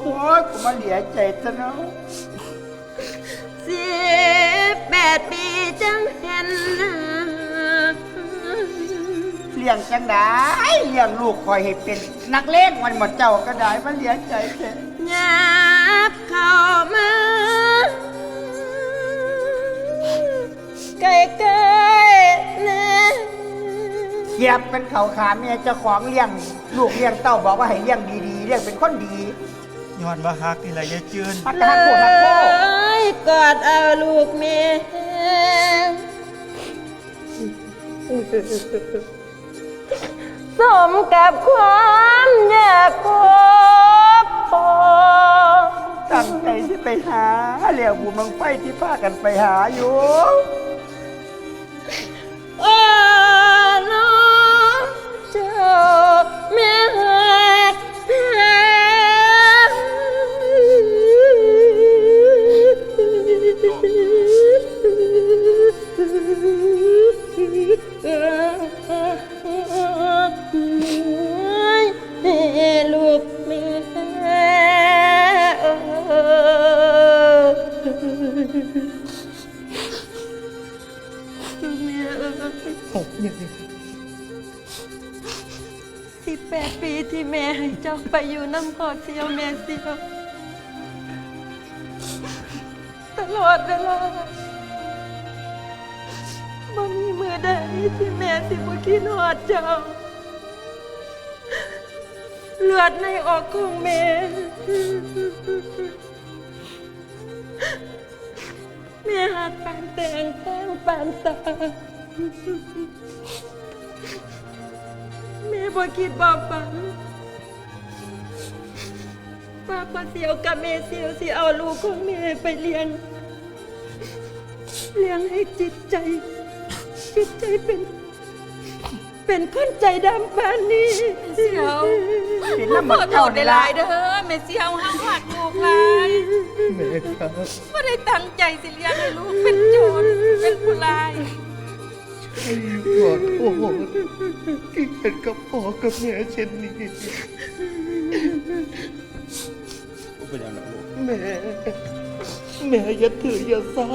โอ้ยกูมาเหลียใจซะเนาะสิบแปดปีจังเห็นเลี้ยงจังได้เลี้ยงลูกคอยให้เป็นนักเล่นวันหมดเจ้าก็ได้มาเหลียใจแท้ยับเข้ามาใกล้ๆนะ เทียบเป็นเขาขาเมียเจ้าของเลี้ยงลูกเลี้ยงเต้าบอกว่าให้เลี้ยงดีๆเลี้ยงเป็นคนดีย้อนว่าฮักนี่แหละยายจืนพักกันโคตรโคเลยกอดเอาลูกแม่สมกับความอยากพบพอตั้งใจที่ไปหาเหลี่ยวบุญบังไฟที่พากันไปหาอยู่ โอ้น้อง เเสียวแม่เสียวตลอดเวลาบ่มีมือใดที่แม่สิบ่คิดฮอดเจ้า เลือดในออกของแม่แม่หักปานแตงแต้งปานตาแม่บ่คิดบ่ฝัน ว่าพ่อเสียวกับแม่เสียวสิเอาลูกของแม่ไปเลี้ยง เลี้ยงให้จิตใจ จิตใจเป็น เป็นคนใจดำปานนี้เสียวเป็นขอน้ำมันโทเจ้าษได้ได้หละลายเด้อแม่เสียวห้ามหักลูกหลายแม่ครับไม่ได้ตั้งใจสิเลี้ยงให้ลูกเป็นโจรเป็นผู้ร้ายขอโทษที่เห็นกับพ่อกับแม่เช่นนี้ เป็นอย่างนั้นลูกแม่แม่อย่าถืออย่าซา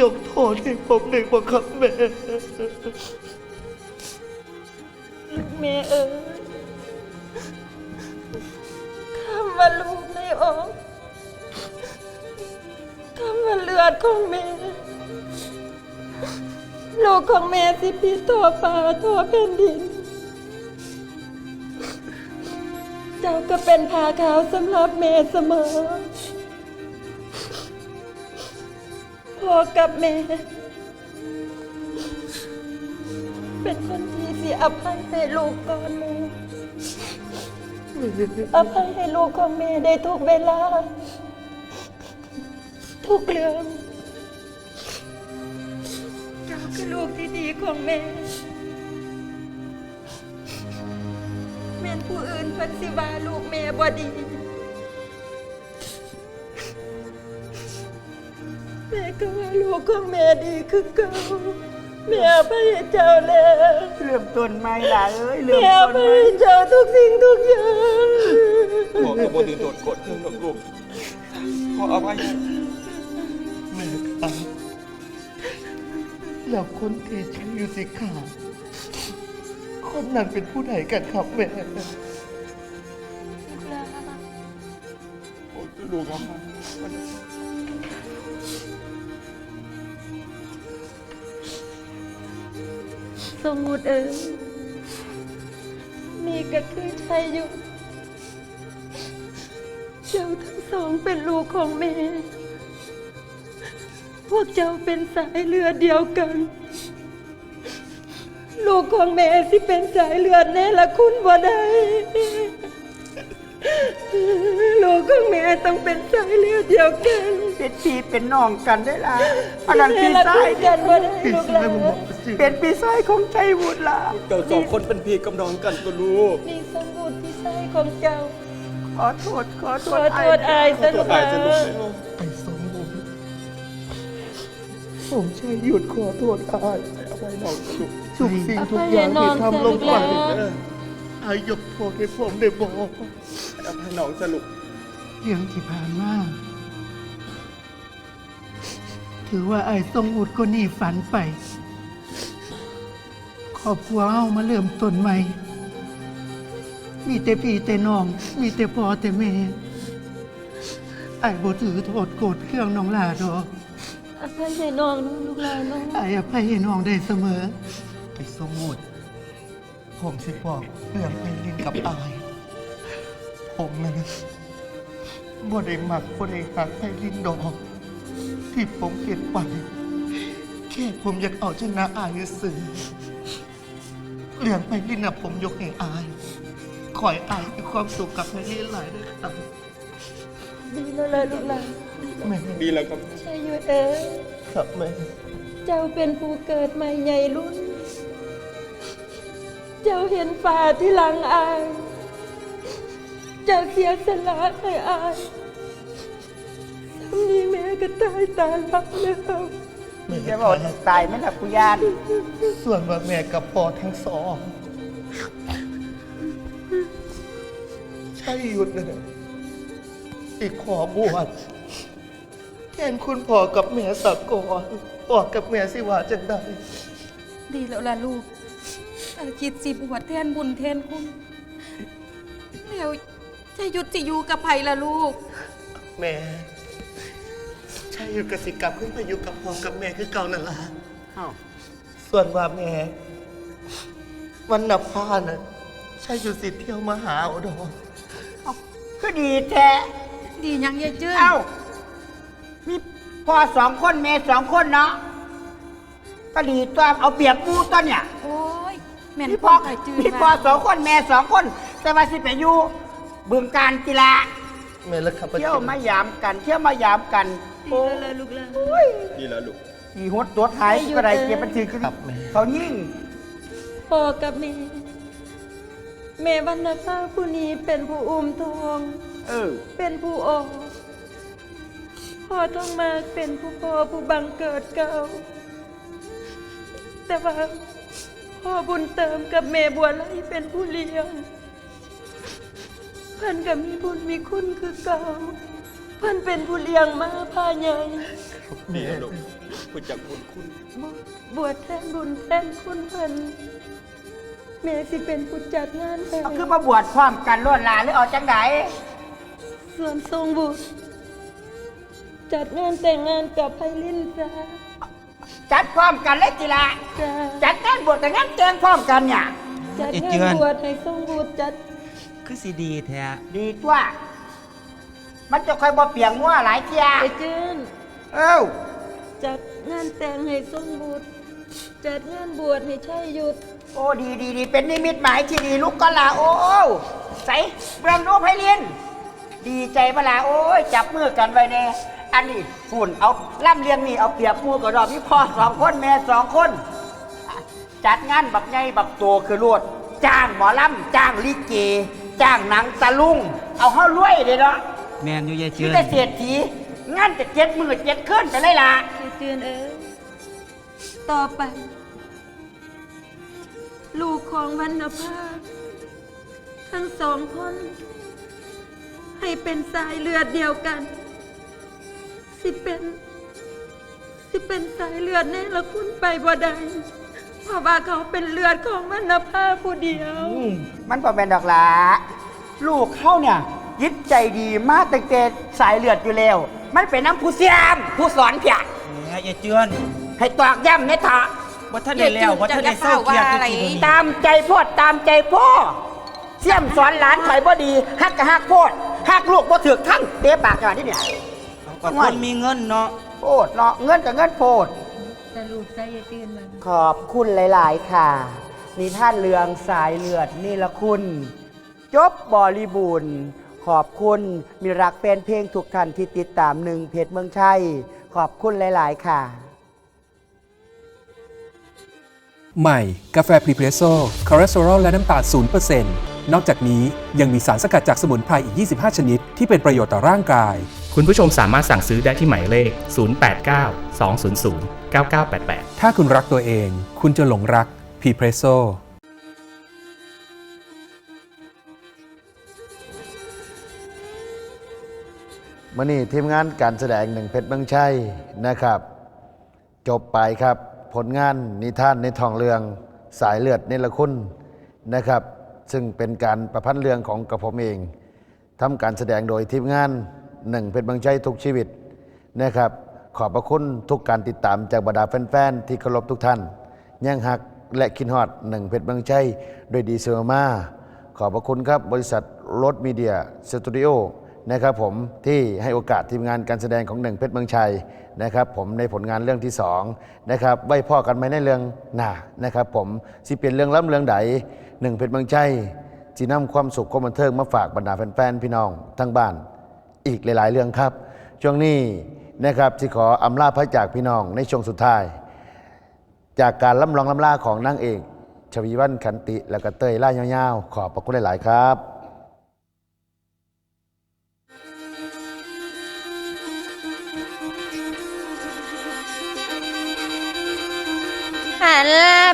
ยกโทษให้ผมหนึ่งบ่ครับแม่ลูกแม่เอ๋ยคำว่าลูกในอกคำว่าเลือดของแม่ลูกของแม่สิพิษทั่วฟ้าทั่วแผ่นดิน เจ้าก็เป็นผ้าขาวสำหรับแม่เสมอ พ่อกับแม่ เป็นคนที่สิอภัยให้ลูกก่อนแม่อภัยให้ลูกของแม่ได้ทุกเวลา ทุกเรื่องเจ้าคือลูกที่ดีของแม่ ม่นผู้อื่นเพันสิว่าลูกแม่บ่ดี แม่ก็ว่าลูกของแม่ดีคือเก่าแม่อภัยให้เจ้าแล้วเริ่มต้นใหม่ล่ะเอ้ยเริ่มแม่อต้นภัใหยม่ให้เจ้าทุกสิ่งทุกอย่างพ่อกับโบถือโดดกดเรื่องลูกพ่อเอาไว้แม่ครับแล้วคนที่ชื่ออยู่สิขา คนนั้นเป็นผู้ใดกันครับแม่ลูกเอามาสมมุติเออนี่ก็คือชัยอยู่เจ้าทั้งสองเป็นลูกของแม่ พวกเจ้าเป็นสายเลือดเดียวกัน ลูกของแม่สิเป็นสายเลือดแน่ละคุณบ่ได้ลูกของแม่ต้องเป็นสายเลือดเดียวกัน เป็นพี่เป็นน้องกันได้ล่ะอันนั้นแม่พี่ละชาคุยยกันบ่ได้ลูกหลานเป็นพี่ชายของใจบุตรล่ะเจ้าสองคนเป็นพี่กับน้องกันก็รู้นี่สมบูรณ์ที่ใช่ของเจ้า ขอโทษขอโทขอษโทษอายสนุกอายสนุกไอ้สมบูรณ์ผมใช่หยุดขอโทษอายเอาไว้น้องกับลูก ทุกสิ่งทุกอย่างที่ทำลงไปอายยกโทษให้ผมได้บอกอภัยน้องสรุปเรื่องที่ผ่านมาถือว่าไอ้ทรงอุดก็นี่ฝันไป ครอบครัวเอามาเริ่มต้นใหม่ มีแต่พี่แต่น้อง มีแต่พ่อแต่แม่ไอ้บ่ถือโทษโกรธเครื่องน้องลาดอกอภัยให้น้องนะลูกหลานน้องไอ้อภัยให้น้องได้เสมอ ไอ้สมมุติผมสิบอกเรื่องไอ้ลินกับอาย ผมนะนะบ่ได้มักบ่ได้หักไอ้ลินดอก ที่ผมเห็นไปแค่ผมอยากเอาชนะอายสื่อเรื่องไอ้ลินน่ะผมยกให้อายขอให้อายมีความสุขกับไอ้ลินหลายด้วยครับดีแล้วล่ะลูกหลานแม่ดีแล้วครับใช่อยู่เอ๋ยครับแม่ เจ้าเป็นผู้เกิดใหม่ใหญ่รุ่นเจ้าเห็นฝ่าที่หลังอาย เจ้าเสียสละให้อายสามีแม่ก็ตายตาลับแล้วแม่จะบอกตายไหมล่ะกุยาน ส่วนว่าแม่กับพ่อทั้งสอง ใช่หยุดนะเนี่ยอีกขอบวชแทนคุณพ่อกับแม่สักก่อนพ่อกับแม่สิว่าจังได้ ดีแล้วล่ะลูก อาคิดสิบวชแทนบุญแทนคุณแล้วจะหยุดสิอยู่กับไผล่ะลูก แม่ใช่อยู่กับสิกลับขึ้นไปอยู่กับพ่อกับแม่คือเก่านั่นล่ะเอ้าส่วนว่าแม่ วันนับพาน่ะใช่อยู่สิเที่ยวมาหาเอาดอกก็ดีแท้ดีหยังยายเจื้อเอ้า มีพ่อสองคนแม่สองคนเนาะก็ดีตัวเอาเปรียบหมูตัวเนี่ยโอ้ย แม่นพี่พ่พ่ออไก่จื้อพี่พ่อว่าสองคนแม่สองคน แต่ว่าสิไปอยู่บึงการกีฬาแม่และข้าพเที่ยเจ้าวมายามกันเที่ยวมายามกันดีโอ้แล้วล่ะลูกหลานดีแล้วลูกขี่หดตัวท้ายก็ได้เก็บมันถือขึ้นครับแม่เขายิ่งพ่อกับแม่แม่บรรณภาผู้นี้เป็นผู้อุ้มทองเออเป็นผู้ออกพ่อต้องมาเป็นผู้พ่อผู้บังเกิดเก่าแต่ว่า พ่อบุญเติมกับแม่บัวไลเป็นผู้เลี้ยงเพิ่นก็มีบุญมีคุณคือเก่าเพิ่นเป็นผู้เลี้ยงมาพาใหญ่ดีแล้วลูกผู้จักบุญคุณบวชแทนบุญแทนคุณเพิ่นแม่สิเป็นผู้จัดงานให้เอาคือมาบวชพร้อมกันล้วนลาหรือเอาจังไดส่วนทรงบุตรจัดงานแต่งงานกับไพลินจ้า จัดพร้อมกันเลยกีฬาจ้าจัดงานบวชกับงานแต่งพร้อมกันเนี่ย จัดไอ้งาเจืนอนบวชให้ทรงบุตรจัดคือสีดีแท้ดีตัวมันจะคอยบ่เปียงงัวหลายเที่ยไอ้เจืนเอ้าจัดงานแต่งให้ทรงบุตรจัดงานบวชให้ชัยหยุดโอ้ดีดีดีเป็นนิมิตหมายที่ดีลูกก็ลาโอ้ใส่เบื้องรูปให้เรียนดีใจมาลาโอ้ยจับมือกันไว้แน่ อันนี้หุ่นเอาล่ำเลียงนี่เอาเปรียบหมูกับดอกพี่พ่อสองคนแม่สองคน จัดงานบักใหญ่บักโตคือรวดจ้างหมอลำจ้างลิเก จ้างหนังตะลุง เอาเฮารวยเลยเนาะแมนอยู่ยายเจืมีอนแต่เศรษฐีงานจะเจ็ดมือเจ็ดขึ้นไปเลยล่ะไอ้เจือนเอ๋ยต่อไป ลูกของวรรณภาทั้งสองคน ให้เป็นสายเลือดเดียวกัน สิเป็นสิเป็นสายเลือดแน่ละคุณไปบ่ได้เพราะว่าเขาเป็นเลือดของวรรณภาผู้เดียว อืมมันก็เป็นดอกหลาลูกเขาเนี่ยยิดใจดีมากตั้งแต่สายเลือดอยู่แล้ว มันเป็นน้ำผู้เสียม ผู้สอนเพียแหมยายเจือนให้ตอกย้ำในถาว่าท่านได้แล้วว่าท่านได้เศร้าเครียดอยู่ที่นี่ตามใจพ่อตามใจพ่อเสียมสอนหลานข่อยบ่ดีฮักกะฮักโพดฮักลูกบ่ถือทั้งเตะปากจังหวะที่เนี่ย ก็คนมีเงินเนาะโพดเนาะเงินกับเงินโพดแต่ลูกใจอย่าตื่นมัน ขอบคุณหลาย ๆ ค่ะ นิท่านเรืองสายเลือดนี่ละคุณ จบบริบูรณ์ ขอบคุณมีรักแฟนเพลงทุกท่านที่ติดตามหนึ่งเพจเมืองชัย ขอบคุณหลาย ๆ ค่ะ ใหม่ กาแฟพรีเพรสโซ่คอเลสเตอรอลและน้ำตาล0%นนอกจากนี้ยังมีสารสกัดจากสมุนไพรอีก 25 ชนิด ที่เป็นประโยชน์ต่อร่างกาย คุณผู้ชมสามารถสั่งซื้อได้ที่หมายเลข 089 200 9988 ถ้าคุณรักตัวเอง คุณจะหลงรักพีเพรสโซมื่นี้ทีมงานการแสดงหนึ่งเพชรเมืองชัยนะครับ จบไปครับ ผลงานนิท่านในทองเรืองสายเลือดเนรคุณนะครับ ซึ่งเป็นการประพันธ์เรื่องของกระผมเองทำการแสดงโดยทีมงาน หนึ่งเพชรเมืองชัยทุกชีวิตนะครับ ขอบพระคุณทุกการติดตามจากบรรดาแฟนๆ ที่เคารพทุกท่านยังหักและคินฮอดหนึ่งเพชรเมืองชัยโดยดีเซลมา ขอบพระคุณครับบริษัทรถมีเดียสตูดิโอนะครับผมที่ให้โอกาสทีมงานการแสดงของหนึ่งเพชรเมืองชัยนะครับผมในผลงานเรื่องที่สองนะครับไว้พ่อกันไหมในเรื่องหน้านะครับผมสิเปลี่ยนเรื่องล้ำเรื่องใดหนึ่งเพชรเมืองชัยจีนำความสุขความบันเทิงมาฝากบรรดาแฟนๆพี่น้องทั้งบ้าน อีกหลาย ๆ เรื่องครับ ช่วงนี้นะครับที่ขออำลาพระจากพี่น้องในช่วงสุดท้าย จากการล่ำลองล่ำลาของนางเอกชวีวันขันติ และก็เต้ยล่ายาวๆ ขอบพระคุณหลาย ๆ ครับหัน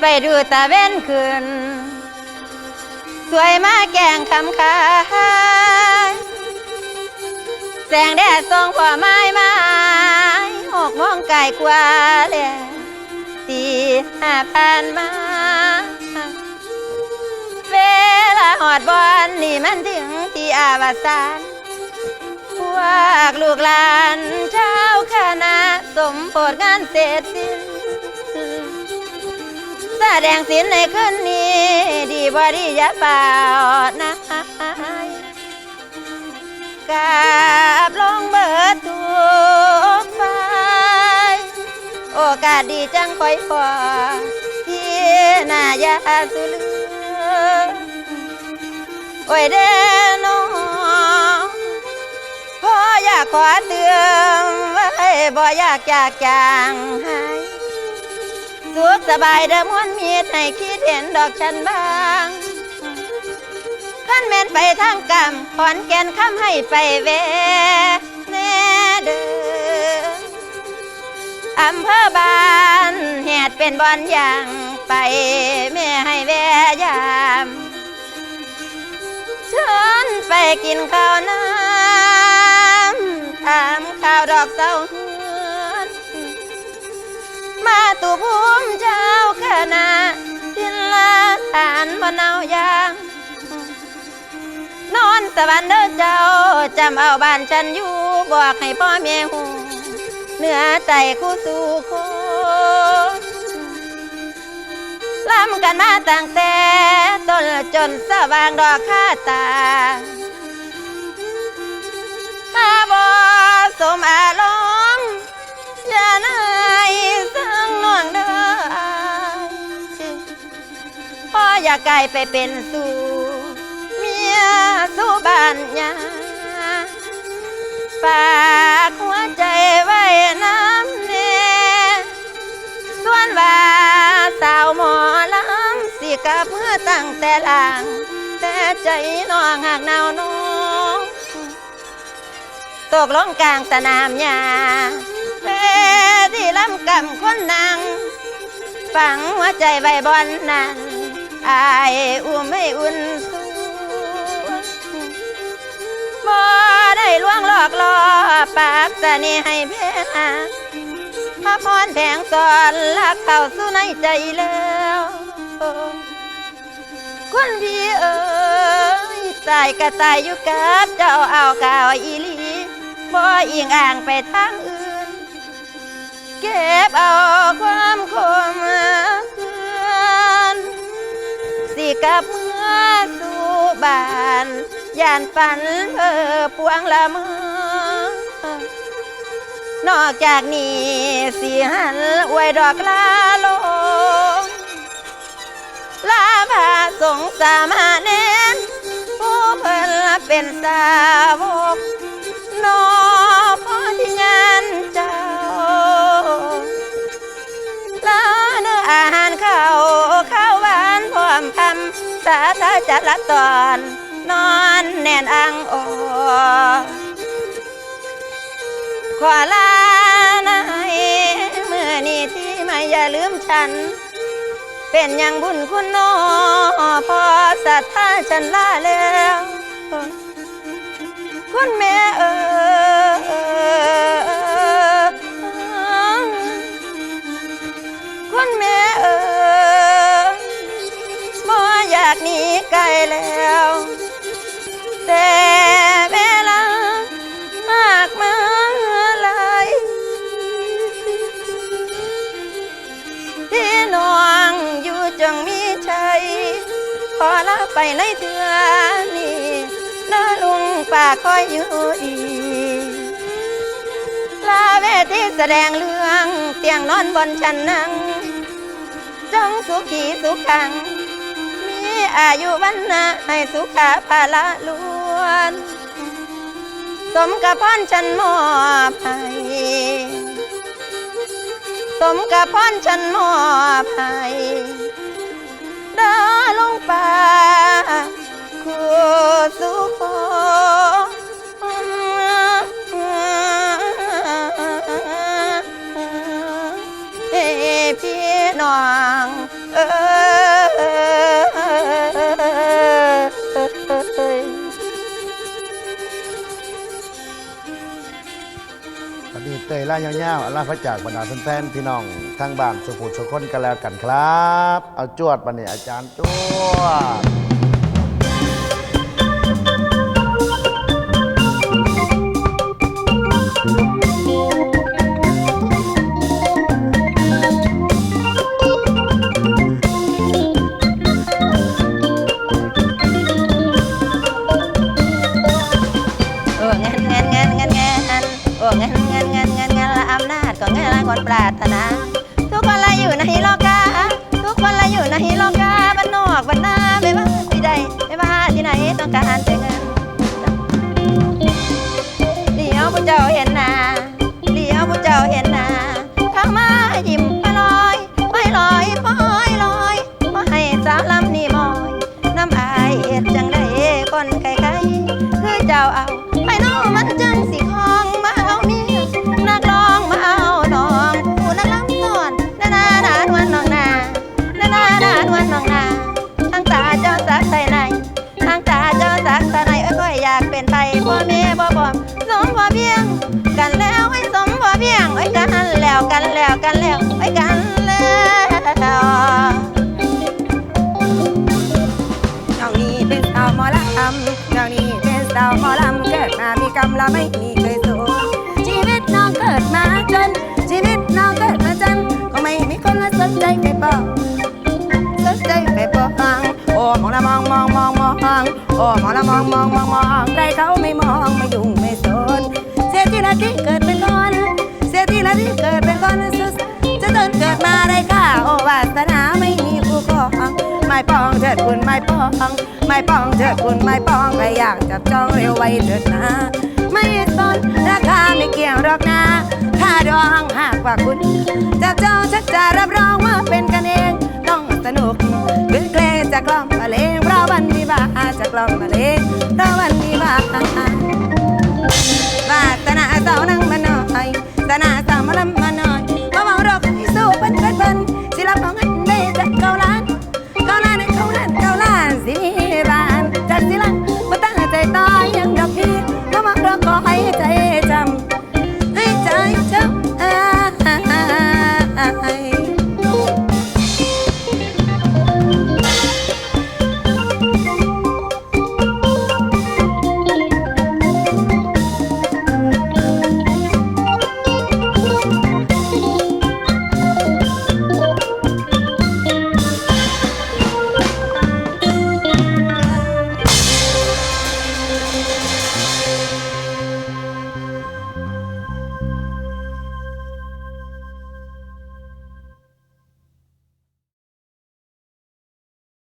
ไปดูตาเว้นขึ้นสวยมาแกงคำคา แสงแดดส่องพ่อไม้ไม้หกมองไก่กว่าแล้วตีห้าพันมา เวลาหอดบอลนี่มันถึงที่อาวสานพวกลูกหลานเจ้าคณะสมโพธงานเสร็จสิ้นแสดงสินในคืนนี้ ดีบ่ดีอย่าเปล่านะ กาบลงเบิดทุกฝ่ายโอกาสดีจังคอยพอที่นายาสุลือโอ้ยเด้น้องพ่ออยากขอเตือนไว้บ่อยากจากจางหายสุขสบายเดิมวนมีให้คิดเห็นดอกฉันบ้างขั้นแม่นไปทางกรรม ขอนแก่นคำให้ไปแวแน่เด้ออำเภอบานแหดเป็นบอนอย่างไปแม่ให้แวยามเชิญไปกินข้าวน้ำถามข่าวดอกเศร้าเฮืนมาตุภูมิเจ้าคณะทินลาฐานบนเอายาง นอนสวรรค์เด้อเจ้าจำเอาบ้านฉันอยู่บอกให้พ่อแม่หูเหนือใจคู่สู่คนล้ำกันมาตั้งแต่ต้นจนสว่างดอกข้าตาถ้าบ่สมอารมณ์อย่านายสังน่วงเด้อพ่ออย่าไกลไปเป็นสู่ สู่บ้านยาฝากหัวใจไว้น้ำเนส่วนว่าสาวหมอลำสิกับเมื่อตั้งแต่หลังแต่ใจน้องหักหนาวน้องตกลงกลางสนามหญ้าเวที่ลำกำคนนางฝังหัวใจใบบอนนั้นอายอุ้มให้อุ่นส บ่ได้ล่วงหลอกล่อปากสนีให้เพหาพระพรแผงสอนลักเข้าสู่ในใจแล้วคนพี่เอ๋ยตายก็ตายอยู่กับเจ้าเอาข่าวอีลีบ่อิงอ่างไปทางอื่น เก็บเอาความคมเพื่อนสิกับเมื่อสู่บ้าน ย่านฝันเพ้อปวงละเมอนอกจากนี้สิหันอวยดอกลาลงลาพาสงสามาเน้นผู้เพิ่นเป็นสาวกนอพอที่งานเจ้าลาเนื้ออาหารข้าวข้าวหวานพร้อมคำสาธาจัดละตอนนอน แน่นอังออขอลาในเมื่อนี้ที่ไม่อย่าลืมฉัน เป็นอย่างบุญคุณนอพอศรัทธาฉันลาแล้ว คุณแม่เออคนแม่เอ๋ยบ่อยากหนีไกลแล้ว แต่เวลามากมายที่นองอยู่จังมีชัยขอลาไปในเถื่อนี้น้าลุงป่าคอยอยู่อีลาเวทีแสดงเรื่องเตียงนอนบนชั้นนั่งจงสุขีสุขัง มีอายุวันนะให้สุขาภาละลู วนสมกับพรฉันมอบให้สมกับพรฉันมอบให้ดาลงป่าคุณ ล่ายาวๆอาลาพระจากบรรดาแฟนๆพี่น้องทางบ้านสุขุมสุขคนกันแล้วกันครับ เอาจวดมาเนี่ยอาจารย์จวด ๆ ไม่มีเคยสูญชีวิตน้องเกิดมาจน ชีวิตน้องเกิดมาจน ก็ไม่มีคนมาสนใจไปบอกสนใจไปบอกโอ้มองละมองมองมองมองโอ้มองละมองมองมองมองใครเขาไม่มองไม่ยุ่งไม่สนเสียที่นาที่เกิดเป็นคนเสียที่นาที่เกิดเป็นคนสุดจะจนเกิดมาได้ค่าโอ้วาสนาไม่มีคู่ครองไม่ปองเถิดคุณไม่ปองไม่ปองเถิดคุณไม่ปองใครอยากจับจองเร็วไว้เถิดนะ ไม่สนราคาไม่เกี่ยวหรอกนะค่าดองหากว่าคุณจับจองชักจะรับรองว่าเป็นกันเอง ต้องสนุกขึ้นเคลงจะกล่อมมาเลงเพราะวันวิวาห์จะกล่อมมาเลงเพราะวันวิวาห์วาสนาสาวนั่งมาหน่